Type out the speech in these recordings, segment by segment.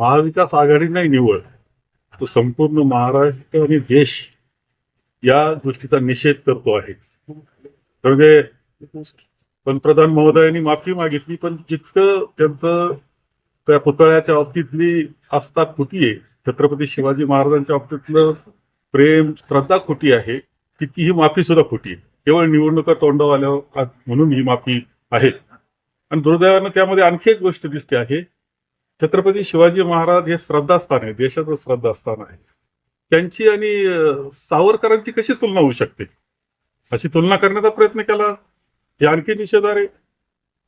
महाविकास आघाडी नाही निवड तो संपूर्ण महाराष्ट्र आणि देश या गोष्टीचा निषेध करतो आहे. म्हणजे पंतप्रधान महोदयांनी माफी मागितली पण जितकं त्यांचं त्या पुतळ्याच्या बाबतीतली आस्था खोटी आहे छत्रपती शिवाजी महाराजांच्या बाबतीतलं प्रेम श्रद्धा खोटी आहे तितकी ही माफी सुद्धा खोटी आहे. केवळ निवडणुका तोंडावर आल्यावर म्हणून ही माफी आहे? आणि दुर्दैवानं त्यामध्ये आणखी एक गोष्ट दिसते आहे छत्रपती शिवाजी महाराज हे श्रद्धास्थान आहे देशाचं श्रद्धास्थान आहे. त्यांची आणि सावरकरांची कशी तुलना होऊ शकते? अशी तुलना करण्याचा प्रयत्न केला. हे आणखी निषेधार आहे.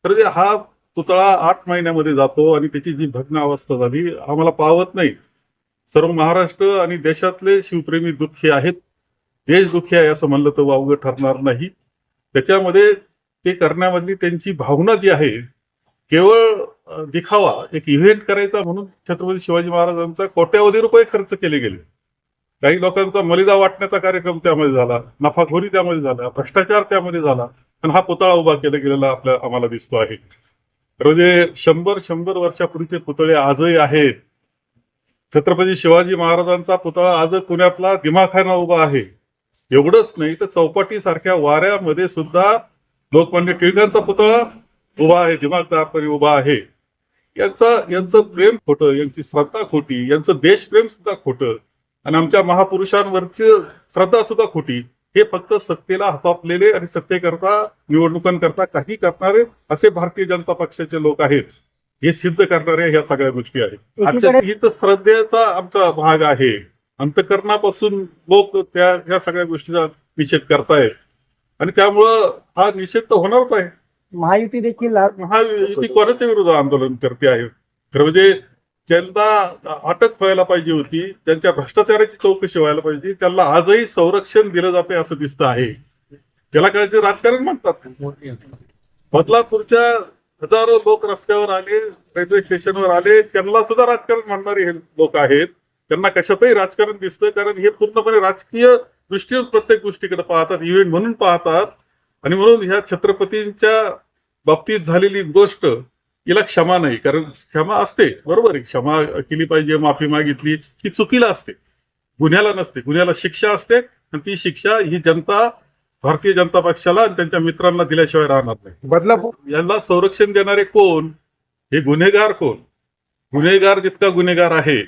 तर ते हा पुतळा आठ महिन्यामध्ये जातो आणि त्याची जी भग्न अवस्था झाली आम्हाला पावत नाही. सर्व महाराष्ट्र आणि देशातले शिवप्रेमी दुःखी आहेत. देश दुःखी आहे असं म्हणलं तर वावगं ठरणार नाही. त्याच्यामध्ये ते करण्यामधली त्यांची भावना जी आहे केवळ दिखावा एक इव्हेंट करायचा म्हणून छत्रपती शिवाजी महाराजांचा कोट्यावधी रुपये खर्च केले गेले. काही लोकांचा मलिदा वाटण्याचा कार्यक्रम त्यामध्ये झाला नफाखोरी त्यामध्ये झाला भ्रष्टाचार त्यामध्ये झाला आणि हा पुतळा उभा केला गेलेला आपल्या आम्हाला दिसतो आहे. तर म्हणजे शंभर शंभर वर्षापूर्वीचे पुतळे आजही आहेत छत्रपती शिवाजी महाराजांचा पुतळा आज पुण्यातला दिमाखाना उभा आहे. एवढंच नाही तर चौपाटी सारख्या वाऱ्यामध्ये सुद्धा लोकमान्य टिळकांचा पुतळा उभा आहे दिमागदारपणे उभा आहे. यांचं यांचं प्रेम खोटं यांची श्रद्धा खोटी यांचं देशप्रेम सुद्धा खोटं. आणि आमच्या महापुरुषांवरची श्रद्धा सुद्धा खोटी. हे फक्त सत्तेला हातापलेले आणि सत्तेकरता निवडणुकांकरता काही करणारे असे भारतीय जनता पक्षाचे लोक आहेत. हे सिद्ध करणारे ह्या सगळ्या गोष्टी आहेत. ही तर श्रद्धेचा आमचा भाग आहे. अंतकरणापासून लोक त्या ह्या सगळ्या गोष्टीचा निषेध करतायत. आणि त्यामुळं हा निषेध तर होणारच आहे. महायुती देखील आज हा कोणाच्या विरोधात आंदोलन करते आहे? खरं म्हणजे ज्यांना अटक व्हायला पाहिजे होती त्यांच्या भ्रष्टाचाराची चौकशी व्हायला पाहिजे त्यांना आजही संरक्षण दिलं जाते असं दिसत आहे. त्याला काय ते राजकारण म्हणतात? बदलापूरच्या हजारो लोक रस्त्यावर आले रेल्वे स्टेशनवर आले त्यांना सुद्धा राजकारण म्हणणारे हे लोक आहेत. त्यांना कशातही राजकारण दिसतं कारण हे पूर्णपणे राजकीय दृष्टीने प्रत्येक गोष्टीकडे पाहतात इव्हेंट म्हणून पाहतात. आणि म्हणून ह्या छत्रपतींच्या बाबतीत झालेली गोष्ट हिला क्षमा नाही कारण क्षमा असते बरोबर आहे. क्षमा केली पाहिजे माफी मागितली ही चुकीला असते. गुन्ह्याला नसते गुन्ह्याला शिक्षा असते आणि ती शिक्षा ही जनता भारतीय जनता पक्षाला आणि त्यांच्या मित्रांना दिल्याशिवाय राहणार नाही. बदलापूर यांना संरक्षण देणारे कोण? हे गुन्हेगार कोण? गुन्हेगार जितका गुन्हेगार आहे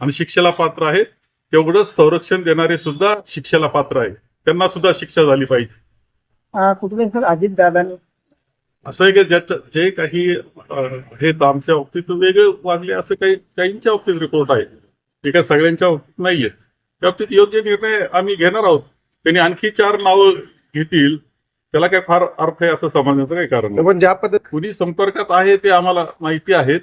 आणि शिक्षेला पात्र आहे तेवढंच संरक्षण देणारे सुद्धा शिक्षेला पात्र आहे. त्यांना सुद्धा शिक्षा झाली पाहिजे. अं, कुठे सर अजित दादांनी असं आहे की ज्याचं जे काही हे आमच्या बाबतीत वेगळे वागले असं काही काहींच्या बाबतीत रिपोर्ट आहे. ते काय सगळ्यांच्या बाबतीत नाहीये. त्या बाबतीत योग्य निर्णय आम्ही घेणार आहोत. त्यांनी आणखी चार नावं घेतील. त्याला काय फार अर्थ आहे असं समजण्याचं काही कारण नाही. पण ज्या पद्धतीने कुणी संपर्कात आहे ते आम्हाला माहिती आहेत.